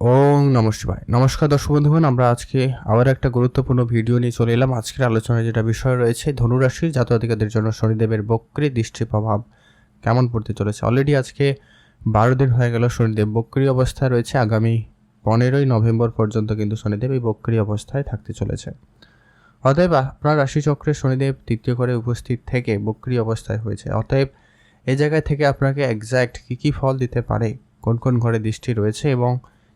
ওম নমঃ শিবায়। নমস্কার দর্শক বন্ধুগণ, আমরা আজকে আবার একটা গুরুত্বপূর্ণ ভিডিও নিয়ে চলে এলাম। আজকের আলোচনায় যেটা বিষয় রয়েছে ধনুরাশির জাতকাদের জন্য শনিদেবের বক্রী দৃষ্টি প্রভাব কেমন পড়তে চলেছে? অলরেডি আজকে বারো দিন হয়ে গেল শনিদেব বক্রী অবস্থায় রয়েছে। আগামী পনেরোই নভেম্বর পর্যন্ত কিন্তু শনিদেব এই বক্রী অবস্থায় থাকতে চলেছে। অতএব আপনার রাশিচক্রে শনিদেব তৃতীয় করে উপস্থিত থেকে বক্রী অবস্থায় হয়েছে। অতএব এই জায়গায় থেকে আপনাকে এক্স্যাক্ট কী কী ফল দিতে পারে, কোন কোন ঘরে দৃষ্টি রয়েছে এবং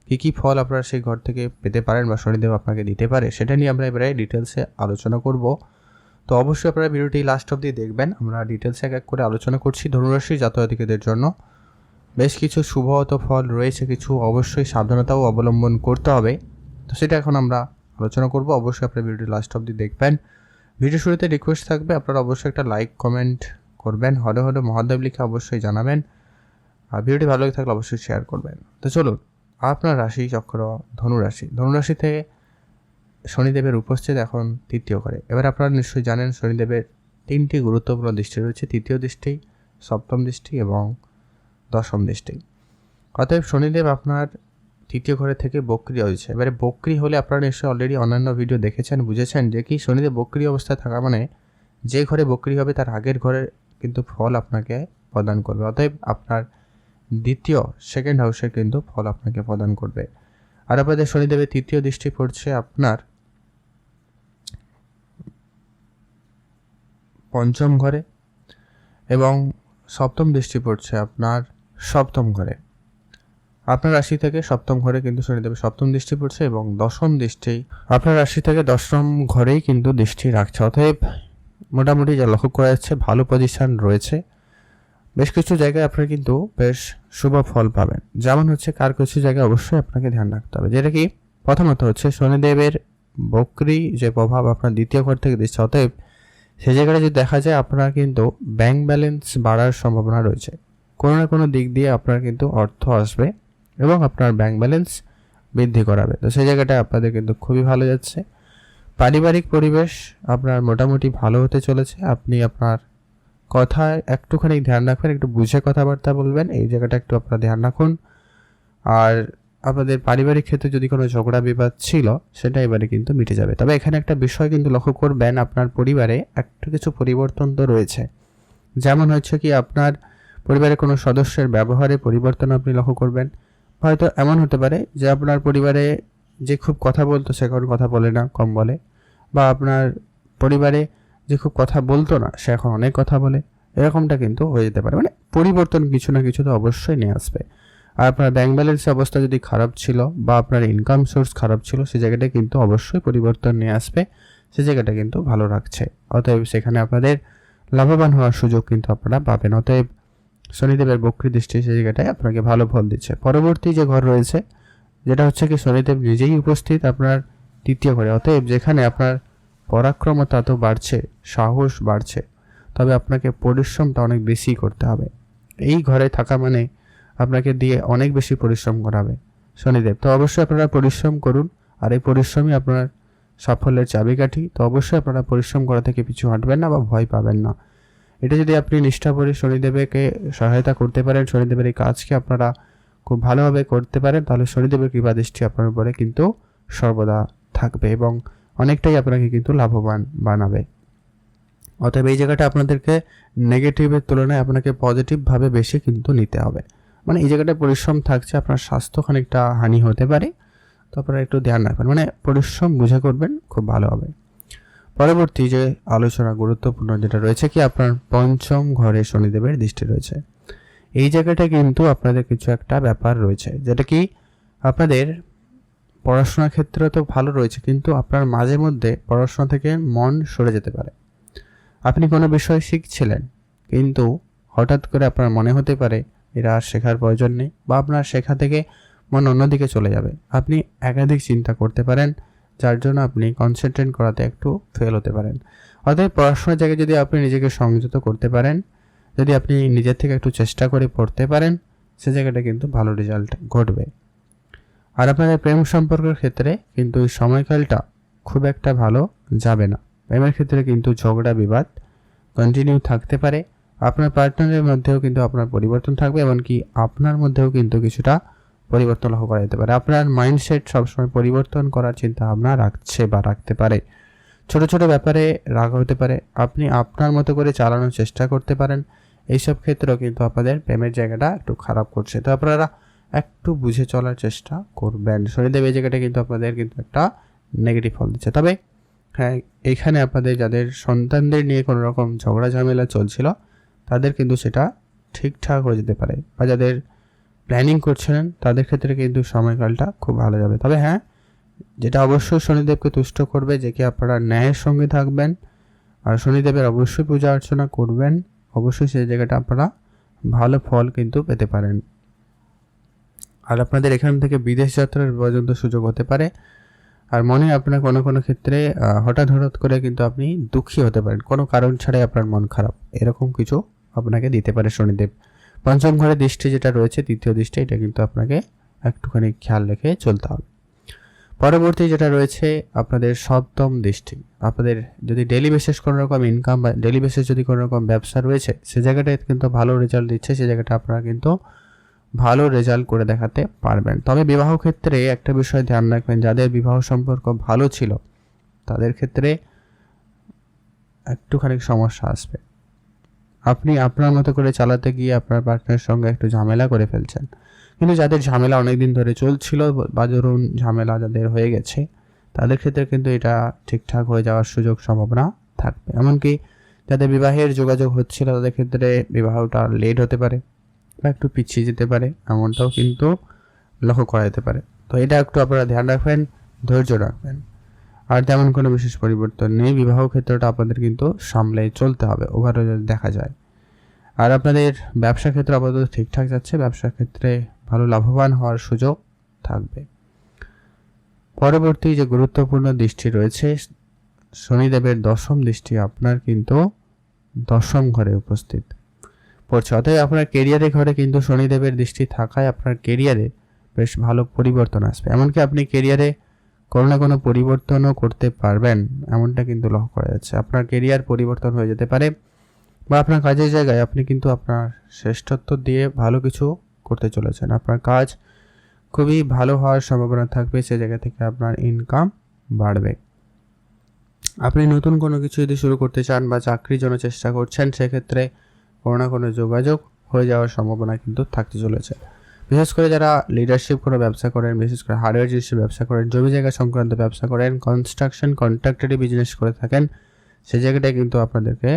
কী কী ফল আপনারা সেই ঘর থেকে পেতে পারেন বা শনিদেব আপনাকে দিতে পারে, সেটা নিয়ে আমরা এবারে ডিটেলসে আলোচনা করব। তো অবশ্যই আপনারা ভিডিওটি লাস্ট অবধি দেখবেন। আমরা ডিটেলসে এক এক করে আলোচনা করছি ধনুরাশি জাতকাদিকেদের জন্য। বেশ কিছু শুভহত ফল রয়েছে, কিছু অবশ্যই সাবধানতাও অবলম্বন করতে হবে। তো সেটা এখন আমরা আলোচনা করব। অবশ্যই আপনারা ভিডিওটি লাস্ট অবধি দেখবেন। ভিডিও শুরুতে রিকোয়েস্ট থাকবে, আপনারা অবশ্যই একটা লাইক কমেন্ট করবেন। হলে হলে মহাদেব লিখে অবশ্যই জানাবেন। আর ভিডিওটি ভালো লাগে থাকলে অবশ্যই শেয়ার করবেন। তো চলুন। আপনার রাশি চক্র ধনুরাশি। ধনুরাশি থেকে শনিদেবের উপস্থিত এখন তৃতীয় করে এবার আপনারা নিশ্চয়ই জানেন শনিদেবের তিনটি গুরুত্বপূর্ণ দৃষ্টি রয়েছে। তৃতীয় দৃষ্টি, সপ্তম দৃষ্টি এবং দশম দৃষ্টি। অতএব শনিদেব আপনার তৃতীয় ঘরে থেকে বক্রি হয়েছে। এবারে বক্রি হলে আপনারা নিশ্চয়ই অলরেডি অন্যান্য ভিডিও দেখেছেন, বুঝেছেন যে কি শনিদেব বক্রি অবস্থায় থাকা মানে যে ঘরে বক্রি হবে তার আগের ঘরে কিন্তু ফল আপনাকে প্রদান করবে। অতএব আপনার দ্বিতীয় সেকেন্ড হাউসে কিন্তু ফল আপনাকে প্রদান করবে। আর আপনাদের শনিদেবের তৃতীয় দৃষ্টি পড়ছে আপনার পঞ্চম ঘরে এবং সপ্তম দৃষ্টি পড়ছে আপনার সপ্তম ঘরে। আপনার রাশি থেকে সপ্তম ঘরে কিন্তু শনিদেবের সপ্তম দৃষ্টি পড়ছে এবং দশম দৃষ্টি আপনার রাশি থেকে দশম ঘরেই কিন্তু দৃষ্টি রাখছে। অতএব মোটামুটি যা লক্ষ্য করা যাচ্ছে, ভালো পজিশন রয়েছে। বেশ কিছু জায়গায় আপনারা কিন্তু বেশ শুভ ফল পাবেন। যেমন হচ্ছে কার কিছু জায়গায় অবশ্যই আপনাকে ধ্যান রাখতে হবে। যেটা কি? প্রথমত হচ্ছে শনিদেবের বকরি যে প্রভাব আপনার দ্বিতীয় ঘর থেকে দিচ্ছে, অতএব সে জায়গাটা যদি দেখা যায়, আপনার কিন্তু ব্যাংক ব্যালেন্স বাড়ার সম্ভাবনা রয়েছে। কোনো না কোনো দিক দিয়ে আপনার কিন্তু অর্থ আসবে এবং আপনার ব্যাংক ব্যালেন্স বৃদ্ধি করাবে। তো সেই জায়গাটা আপনাদের কিন্তু খুবই ভালো যাচ্ছে। পারিবারিক পরিবেশ আপনার মোটামুটি ভালো হতে চলেছে। আপনি আপনার কথায় একটুখানি ধ্যান রাখবেন, একটু বুঝে কথাবার্তা বলবেন, এই জায়গাটা একটু আপনারা ধ্যান রাখুন। আর আপনাদের পারিবারিক ক্ষেত্রে যদি কোনো ঝগড়া বিবাদ ছিল, সেটা এবারে কিন্তু মিটে যাবে। তবে এখানে একটা বিষয় কিন্তু লক্ষ্য করবেন, আপনার পরিবারে একটু কিছু পরিবর্তন তো রয়েছে। যেমন হচ্ছে কি, আপনার পরিবারের কোনো সদস্যের ব্যবহারে পরিবর্তন আপনি লক্ষ্য করবেন। হয়তো এমন হতে পারে যে আপনার পরিবারে যে খুব কথা বলতো, সে কথা বলে না, কম বলে। বা আপনার পরিবারে যে খুব কথা বলতো না, সে এখন অনেক কথা বলে। এরকমটা কিন্তু হয়ে যেতে পারে। মানে পরিবর্তন কিছু না কিছু তো অবশ্যই নিয়ে আসবে। আর আপনার ব্যাংক ব্যালেন্সের অবস্থা যদি খারাপ ছিল বা আপনার ইনকাম সোর্স খারাপ ছিল, সে জায়গাটা কিন্তু অবশ্যই পরিবর্তন নিয়ে আসবে। সে জায়গাটা কিন্তু ভালো রাখছে। অতএব সেখানে আপনাদের লাভবান হওয়ার সুযোগ কিন্তু আপনারা পাবেন। অতএব শনিদেবের বক্রি দৃষ্টি সেই জায়গাটায় আপনাকে ভালো ফল দিচ্ছে। পরবর্তী যে ঘর রয়েছে, যেটা হচ্ছে কি শনিদেব নিজেই উপস্থিত আপনার তৃতীয় ঘরে। অতএব যেখানে আপনার পরাক্রমতা তো বাড়ছে, সাহস বাড়ছে, তবে আপনাকে পরিশ্রমটা অনেক বেশি করতে হবে। এই ঘরে থাকা মানে আপনাকে দিয়ে অনেক বেশি পরিশ্রম করাবে। শনিদেব, তো অবশ্যই আপনারা পরিশ্রম করুন, আর এই পরিশ্রমই আপনার সাফল্যের চাবিকাঠি, তো অবশ্যই আপনারা পরিশ্রম করা থেকে পিছু হাঁটবেন না বা ভয় পাবেন না। এটা যদি আপনি নিষ্ঠাভরে শনিদেবকে সহায়তা করতে পারেন, শনিদেবের এই কাজকে আপনারা খুব ভালোভাবে করতে পারেন, তাহলে শনিদেবের কৃপা দৃষ্টি আপনার উপরে কিন্তু সর্বদা থাকবে এবং অনেকটাই আপনাকে কিন্তু লাভবান বানাবে। অতএব এই জায়গাটা আপনাদেরকে নেগেটিভের তুলনায় আপনাকে পজিটিভভাবে বেশি কিন্তু নিতে হবে। মানে এই জায়গাটায় পরিশ্রম থাকছে, আপনার স্বাস্থ্য খানিকটা হানি হতে পারে। তো আপনারা একটু ধ্যান রাখবেন। মানে পরিশ্রম বুঝে করবেন, খুব ভালো হবে। পরবর্তী যে আলোচনা গুরুত্বপূর্ণ যেটা রয়েছে কি, আপনার পঞ্চম ঘরে শনিদেবের দৃষ্টি রয়েছে। এই জায়গাটা কিন্তু আপনাদের কিছু একটা ব্যাপার রয়েছে। যেটা কি, আপনাদের পড়াশোনার ক্ষেত্রে তো ভালো রয়েছে, কিন্তু আপনার মাঝে মধ্যে পড়াশোনা থেকে মন সরে যেতে পারে। আপনি কোনো বিষয় শিখছিলেন, কিন্তু হঠাৎ করে আপনার মনে হতে পারে এরা আর শেখার প্রয়োজন নেই বা আপনার শেখা থেকে মন অন্যদিকে চলে যাবে। আপনি একাধিক চিন্তা করতে পারেন, যার জন্য আপনি কনসেন্ট্রেট করাতে একটু ফেল হতে পারেন। অর্থাৎ পড়াশোনার জায়গায় যদি আপনি নিজেকে সংযত করতে পারেন, যদি আপনি নিজের থেকে একটু চেষ্টা করে পড়তে পারেন, সে জায়গাটা কিন্তু ভালো রেজাল্ট ঘটবে। আর আপনাদের প্রেম সম্পর্কের ক্ষেত্রে কিন্তু এই সময়কালটা খুব একটা ভালো যাবে না। প্রেমের ক্ষেত্রে কিন্তু ঝগড়া, বিবাদ কন্টিনিউ থাকতে পারে। আপনার পার্টনারের মধ্যেও কিন্তু আপনার পরিবর্তন থাকবে এমনকি আপনার মধ্যেও কিন্তু কিছুটা পরিবর্তন লক্ষ্য করা যেতে পারে। আপনার মাইন্ডসেট সবসময় পরিবর্তন করার চিন্তা ভাবনা রাখছে বা রাখতে পারে। ছোট ছোট ব্যাপারে রাগ হতে পারে। আপনি আপনার মতো করে চালানোর চেষ্টা করতে পারেন। এইসব ক্ষেত্রেও কিন্তু আপনাদের প্রেমের জায়গাটা একটু খারাপ করছে। তো আপনারা একটু বুঝে চলার চেষ্টা করবেন। শনিদেব এই জায়গাটা কিন্তু আপনাদের কিন্তু একটা নেগেটিভ ফল দিচ্ছে। তবে হ্যাঁ এখানে আপনাদের যাদের সন্তানদের নিয়ে কোনো রকম ঝগড়া ঝামেলা চলছিল, তাদের কিন্তু সেটা ঠিকঠাক হয়ে যেতে পারে বা যাদের প্ল্যানিং করছিলেন, তাদের ক্ষেত্রে কিন্তু সময়কালটা খুব ভালো যাবে। তবে হ্যাঁ যেটা অবশ্যই শনিদেবকে তুষ্ট করবে যে কি আপনারা ন্যায়ের সঙ্গে থাকবেন আর শনিদেবের অবশ্যই পূজা অর্চনা করবেন, অবশ্যই সেই জায়গাটা আপনারা ভালো ফল কিন্তু পেতে পারেন। আর আপনাদের এখান থেকে বিদেশ যাত্রার পর্যন্ত সুযোগ হতে পারে। আর মনে আপনার কোনো কোনো ক্ষেত্রে হঠাৎ হঠাৎ করে কিন্তু আপনি দুঃখী হতে পারেন। কোনো কারণ ছাড়াই আপনার মন খারাপ। এরকম কিছু আপনাকে দিতে পারে শনিদেব। পঞ্চম ঘরের দৃষ্টি যেটা রয়েছে তৃতীয় দৃষ্টি, এটা কিন্তু আপনাকে একটুখানি খেয়াল রেখে চলতে হবে। পরবর্তী যেটা রয়েছে, আপনাদের সপ্তম দৃষ্টি। আপনাদের যদি ডেলি বেসিস কোনো রকম ইনকাম বা ডেলি বেসিস যদি কোনো রকম ব্যবসা রয়েছে, সে জায়গাটায় কিন্তু ভালো রেজাল্ট দিচ্ছে, সে জায়গাটা আপনারা কিন্তু ভালো রেজাল্ট করে দেখাতে পারবেন। তবে বিবাহ ক্ষেত্রে একটা বিষয় ধ্যান রাখবেন, যাদের বিবাহ সম্পর্ক ভালো ছিল, তাদের ক্ষেত্রে একটুখানি সমস্যা আসবে। আপনি আপনার মতো করে চালাতে গিয়ে আপনার পার্টনারের সঙ্গে একটু ঝামেলা করে ফেলছেন। কিন্তু যাদের ঝামেলা অনেক দিন ধরে চলছিল বা ধরুন ঝামেলা যাদের হয়ে গেছে, তাদের ক্ষেত্রে কিন্তু এটা ঠিকঠাক হয়ে যাওয়ার সুযোগ সম্ভাবনা থাকবে। এমনকি যাদের বিবাহের যোগাযোগ হচ্ছিল, তাদের ক্ষেত্রে বিবাহটা লেট হতে পারে। বা একটু পিছিয়ে যেতে পারে, এমনটাও কিন্তু লক্ষ্য করা যেতে পারে। তো এটা একটু আপনারা ধ্যান রাখবেন, ধৈর্য রাখবেন। আর তেমন কোনো বিশেষ পরিবর্তন নেই, বিবাহ ক্ষেত্রটা আপনাদের কিন্তু সামলে চলতে হবে, ওভারঅল দেখা যায়। আর আপনাদের ব্যবসা ক্ষেত্রে আপাতত ঠিকঠাক যাচ্ছে, ব্যবসা ক্ষেত্রে ভালো লাভবান হওয়ার সুযোগ থাকবে। পরবর্তী যে গুরুত্বপূর্ণ দৃষ্টি রয়েছে, শনিদেবের দশম দৃষ্টি আপনার কিন্তু দশম ঘরে উপস্থিত। পড়ছে। অতএব আপনার কেরিয়ারের ঘরে কিন্তু শনিদেবের দৃষ্টি থাকায় আপনার কেরিয়ারে বেশ ভালো পরিবর্তন আসবে। এমনকি আপনি কেরিয়ারে কোনো না কোনো পরিবর্তনও করতে পারবেন, এমনটা কিন্তু লক্ষ্য করা যাচ্ছে। আপনার কেরিয়ার পরিবর্তন হয়ে যেতে পারে বা আপনার কাজের জায়গায় আপনি কিন্তু আপনার শ্রেষ্ঠত্ব দিয়ে ভালো কিছু করতে চলেছেন। আপনার কাজ খুবই ভালো হওয়ার সম্ভাবনা থাকবে, সে জায়গা থেকে আপনার ইনকাম বাড়বে। আপনি নতুন কোনো কিছু যদি শুরু করতে চান বা চাকরির জন্য চেষ্টা করছেন, সেক্ষেত্রে কোনো না কোনো যোগাযোগ হয়ে যাওয়ার সম্ভাবনা কিন্তু থাকতে চলেছে। বিশেষ করে যারা লিডারশিপ কোনো ব্যবসা করেন, বিশেষ করে হার্ডওয়্যার জিনিসের ব্যবসা করেন, জমি জায়গা সংক্রান্ত ব্যবসা করেন কনস্ট্রাকশন কন্ট্রাক্টরি বিজনেস করে থাকেন সেই জায়গাটায় কিন্তু আপনাদেরকে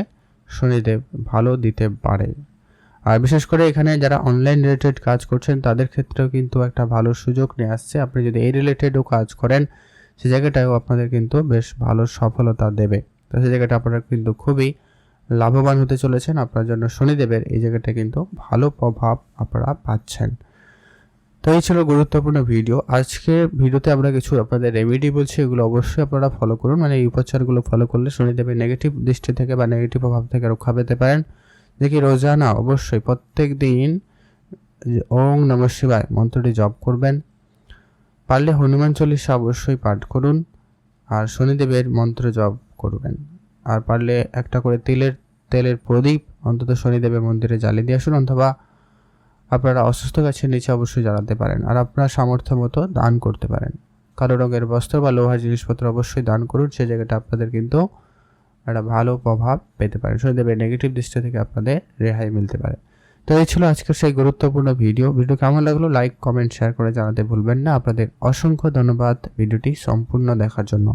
শনিদেব ভালো দিতে পারে। আর বিশেষ করে এখানে যারা অনলাইন রিলেটেড কাজ করছেন, তাদের ক্ষেত্রেও কিন্তু একটা ভালো সুযোগ নিয়ে আসছে। আপনি যদি এই রিলেটেডও কাজ করেন সেই জায়গাটাও আপনাদের কিন্তু বেশ ভালো সফলতা দেবে। তো সেই জায়গাটা আপনারা কিন্তু খুবই লাভবান হতে চলেছেন। আপনার জন্য শনিদেবের এই জায়গাটা কিন্তু ভালো প্রভাব আপনারা পাচ্ছেন। তো এই ছিল গুরুত্বপূর্ণ ভিডিও। আজকে ভিডিওতে আমরা কিছু আপনাদের রেমেডি বলছি, এগুলো অবশ্যই আপনারা ফলো করুন। মানে এই উপচারগুলো ফলো করলে শনিদেবের নেগেটিভ দৃষ্টি থেকে বা নেগেটিভ প্রভাব থেকে রক্ষা পেতে পারেন। যে কি রোজানা, অবশ্যই প্রত্যেক দিন ওং নম শিবায় মন্ত্রটি জপ করবেন। পারলে হনুমান চল্লিশা অবশ্যই পাঠ করুন। আর শনিদেবের মন্ত্র জপ করবেন। আর পারলে একটা করে তেলের তেলের প্রদীপ অন্তত শনিদেবের মন্দিরে জ্বালিয়ে দিয়ে আসুন, অথবা আপনারা অসুস্থ গাছের নিচে অবশ্যই জ্বালাতে পারেন, আর আপনার সামর্থ্য মতো দান করতে পারেন। কালো রঙের বস্ত্র বা লোহার জিনিসপত্র অবশ্যই দান করুন সেই জায়গাটা আপনাদের কিন্তু একটা ভালো প্রভাব পেতে পারে। শনিদেবের নেগেটিভ দৃষ্টি থেকে আপনাদের রেহাই মিলতে পারে। তো এই ছিল আজকের সেই গুরুত্বপূর্ণ ভিডিও। ভিডিও কেমন লাগল লাইক, কমেন্ট শেয়ার করে জানাতে ভুলবেন না। আপনাদের অসংখ্য ধন্যবাদ ভিডিওটি সম্পূর্ণ দেখার জন্য।